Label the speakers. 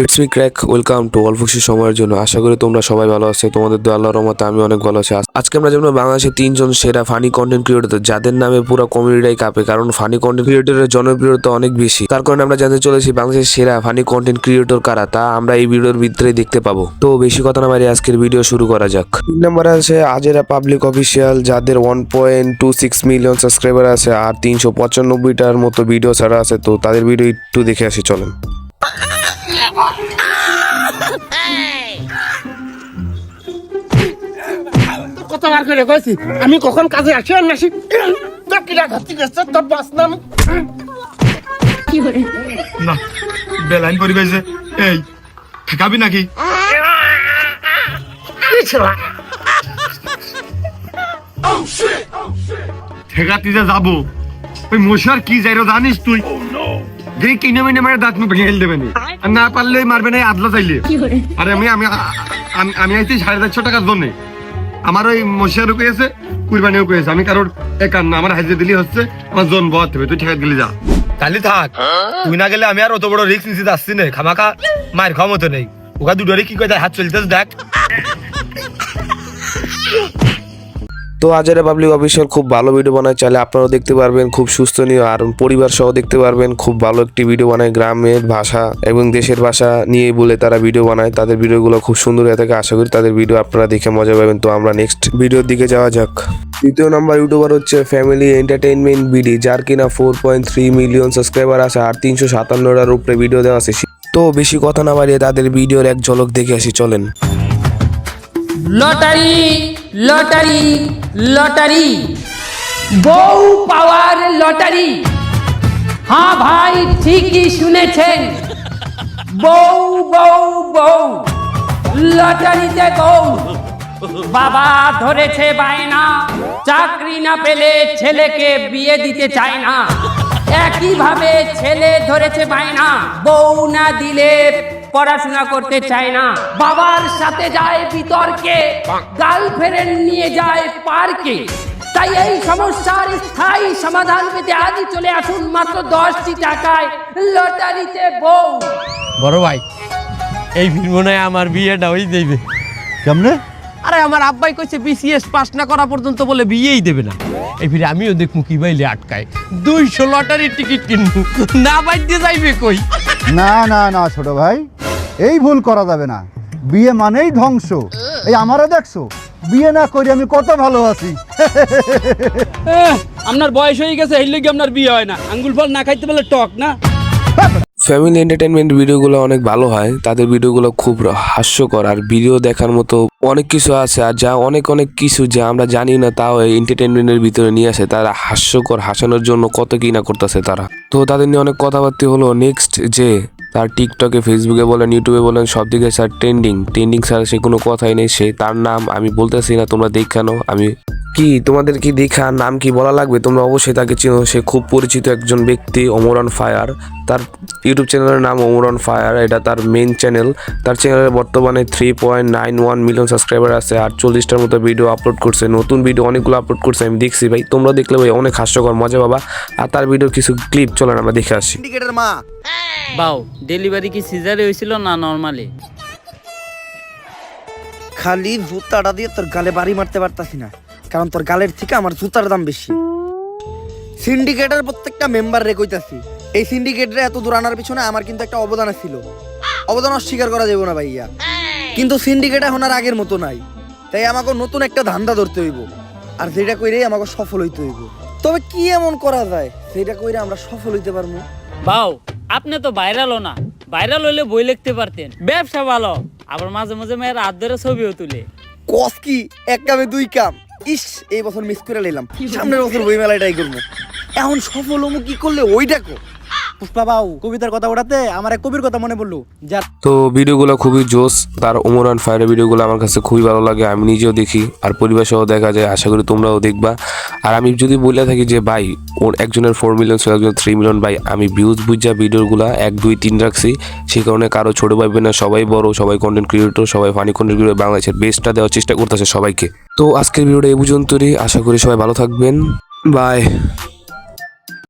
Speaker 1: It's me crack welcome to অল্পক্ষী সময়ের জন্য। আশা করি তোমরা সবাই ভালো আছো, তোমাদের তো আল্লাহর রহমতে আমি অনেক ভালো আছি। আজকে আমরা যেমন বাংলাদেশে তিনজন সেরা ফানি কন্টেন্ট ক্রিয়েটর যাদের নামে পুরো কমিউনিটাই কাঁপে, কারণ ফানি কন্টেন্ট ক্রিয়েটরের জনপ্রিয়তা অনেক বেশি। তার কারণে আমরা জানতে চলেছি বাংলাদেশের সেরা ফানি কন্টেন্ট ক্রিয়েটর কারা, তা আমরা এই ভিডিওর ভিতরে দেখতে পাবো। তো বেশি কথা না বাড়ি আজকের ভিডিও শুরু করা যাক। তিন নম্বরে আছে আজেরা পাবলিক অফিসিয়াল যাদের one point two six million subscriber আছে আর তিনশো পঁচানব্বইটার মতো ভিডিও ছাড়া আছে। তো তাদের ভিডিও একটু দেখে আসি, চলেন।
Speaker 2: কতবার করে কইছি আমি কখন কাজে আসি আর নাসি কিরা ধরতে গেছে? তোর বাস নাম?
Speaker 3: না বেলাইন পরি গেছে এই ঠেকাবি নাকি? ঠেকাতি যে যাব ওই মশার কি যাইরো জানিস তুই? যে কিনে মিনে মারে দাঁত মুখ ভেঙে দেবে নি। আর না পারলে মারবে না আদলা চাইলে। আরে আমি আমি আমি- আমি আইছি সাড়ে চারশো টাকার জন্য। আমার ওই মশারও পেয়েছে কুরবানিও পেয়েছে আমি কারোর একার না আমার হাজিরা দিলি হচ্ছে আমার জন বহাত হবে তুই ঠেকাত গেলি যা।
Speaker 4: কালি থাক তুই না গেলে আমি আর অত বড় রিস্ক নিতে আসছি না। খামাখা মায়ের ক্ষমতা নেই। ওকা দুটোরে কি করে হাত চলতেছে দেখ।
Speaker 1: তো আজারে পাবলিক অফিসিয়াল খুব ভালো ভিডিও বানায়। চাইলে আপনারাও দেখতে পারবেন, খুব সুস্থ নিয়ে আর পরিবার সহ দেখতে পারবেন। খুব ভালো একটি ভিডিও বানায় গ্রামের ভাষা এবং দেশের ভাষা নিয়ে বলে তারা ভিডিও বানায়। তাদের ভিডিওগুলো খুব সুন্দর হয়ে থাকে। আশা করি তাদের ভিডিও আপনারা দেখে মজা পাবেন। তো আমরা নেক্সট ভিডিওর দিকে যাওয়া যাক। দ্বিতীয় নাম্বার ইউটিউবার হচ্ছে ফ্যামিলি এন্টারটেইনমেন্ট বিডি যার কিনা four point three million subscriber আছে আর তিনশো সাতান্নটার উপরে ভিডিও দেওয়া আছে। তো বেশি কথা না বাড়িয়ে তাদের ভিডিওর এক ঝলক দেখে আসি। চলেন।
Speaker 5: Lottery lottery. লটারি। বউ পাওয়ার লটারি। হ্যাঁ ভাই, ঠিকই শুনেছেন। বউ বউ বউ, লটারিতে বউ। বাবা ধরেছে বায়না, চাকরি না পেলে ছেলেকে বিয়ে দিতে চায় না। একইভাবে ছেলে ধরেছে বায়না, বউ না দিলে পড়াশোনা করতে চায় না। বাবার সাথে যায় বিতর্কে গার্লফ্রেন্ড নিয়ে যায় পার্কে। তাই এই সমস্যার স্থায়ী সমাধান পেতে আজই চলে আসুন মাত্র দশটি টাকায় লটারিতে বউ।
Speaker 6: বড় ভাই এই মনে আমার বিয়েটা হয়ে দেবে
Speaker 7: কেমনে?
Speaker 6: আরে আমার আব্বাই কইছে বিসিএস পাস না করা পর্যন্ত বলে বিয়েই দেবে না। এই ফিরে আমিও দেখমু কি বাইলে আটকায়। দুইশো লটারির টিকিট কিনবো না বাইতে যাইবে কই?
Speaker 7: না না না ছোট ভাই। এই ভুল করা যাবে না। বিয়ে মানেই ধ্বংস। এই আমারও দেখছ? বিয়ে না করি আমি কত ভালো আছি।
Speaker 8: আপনার বয়স হয়ে গেছে এই লেগে আপনার বিয়ে হয় না। আঙ্গুল ফল না খাইতে বলে টক না?
Speaker 1: ফ্যামিলি এন্টারটেনমেন্ট ভিডিওগুলো অনেক ভালো হয় তাদের ভিডিওগুলো খুব হাস্যকর। আর ভিডিও দেখার মতো অনেক কিছু আছে আর যা অনেক অনেক কিছু যা আমরা জানি না তাও এই এন্টারটেনমেন্টের ভিতরে নিয়ে আসে। তারা হাস্যকর হাসানোর জন্য কত কি না করতেছে তারা। তো তাদের নিয়ে অনেক কথাবার্তা হলো। নেক্সট যে তার টিকটকে, ফেসবুকে বলেন, ইউটিউবে বলেন, সব দিকে স্যার ট্রেন্ডিং ট্রেন্ডিং স্যার, সে কোনো কথাই নেই, সে তার নাম আমি বলতেছি না, তোমরা দেখানো আমি কি, তোমাদের কি দেখা, নাম কি বলা লাগবে? তোমরা অবশ্যই তাকে চিনো, সে খুব পরিচিত একজন ব্যক্তি অমরন ফায়ার তার ইউটিউব চ্যানেলের নাম অমরন ফায়ার এটা তার মেন চ্যানেল তার চ্যানেলে বর্তমানে three point nine one million subscriber আছে আর চল্লিশটার মতো ভিডিও আপলোড করছে। নতুন ভিডিও অনেকগুলো আপলোড করছে, আমি দেখছি ভাই। তোমরা দেখলে ভাই, অনেক হাস্যকর, মজা বাবা আর তার ভিডিওর কিছু ক্লিপ চলেন আমরা দেখে আসি।
Speaker 8: বাউ ডেলিভারি কি সিজারে হয়েছিল না নর্মালি?
Speaker 9: খালি জুতাটা দিয়ে তোর গালে বাড়ি মারতে পারতাছি না কারণ তোর গালের থেকে আমার জুতার দাম বেশি। সিন্ডিকেটের প্রত্যেকটা মেম্বার রে কইতাছি এই সিন্ডিকেটরে এত দূর আনার পিছনে আমার কিন্তু একটা অবদান ছিল অবদান অস্বীকার করা যাবে না ভাইয়া। কিন্তু সিন্ডিকেট এখন আর আগের মতো নাই তাই আমাকে নতুন একটা ধান্দা ধরতে হইব আর যেটা কইরে আমাকে সফল হইতে হইব। তবে কি এমন করা যায় সেটা কইরে আমরা সফল হইতে পারব?
Speaker 8: বাউ আপনি তো ভাইরালও না। ভাইরাল হলে বই লিখতে পারতেন। ব্যবসা ভালো। আবার মাঝে মাঝে মেয়ের হাত ধরে ছবিও তুলে।
Speaker 9: কস কি? এক কামে দুই কাম। ইস, এই বছর মিস করে নিলাম সামনের বছর বই মেলায় ট্রাই করব। এখন সফল হমু কি করলে? ওই দেখো।
Speaker 2: পুষ্পা বাবু, কবিতার কথা ওঠাতে আমার এক কবির কথা মনে পড়ল। যার
Speaker 1: তো ভিডিওগুলো খুবই জোস তার ওমরান ফায়ারের ভিডিওগুলো আমার কাছে খুবই ভালো লাগে, আমি নিজেও দেখি, আর পরিবার সহ দেখা যায়, আশা করি তোমরাও দেখবা। আর আমি যদি বলে থাকি যে, ভাই, ওর একজনের ফোর মিলিয়ন ছিল একজনের থ্রি মিলিয়ন ভাই, আমি ভিউজ বুঝা ভিডিওগুলো এক, দুই, তিন রাখছি সেই কারণে কারও ছোট ভাই না, সবাই বড়, সবাই কন্টেন্ট ক্রিয়েটর সবাই ফানি কন্টেন্ট ক্রিয়েটর বাংলাদেশের বেস্টটা দেওয়ার চেষ্টা করতেছে সবাইকে। তো আজকের ভিডিওটা এই পর্যন্তই, আশা করি সবাই ভালো থাকবেন বাই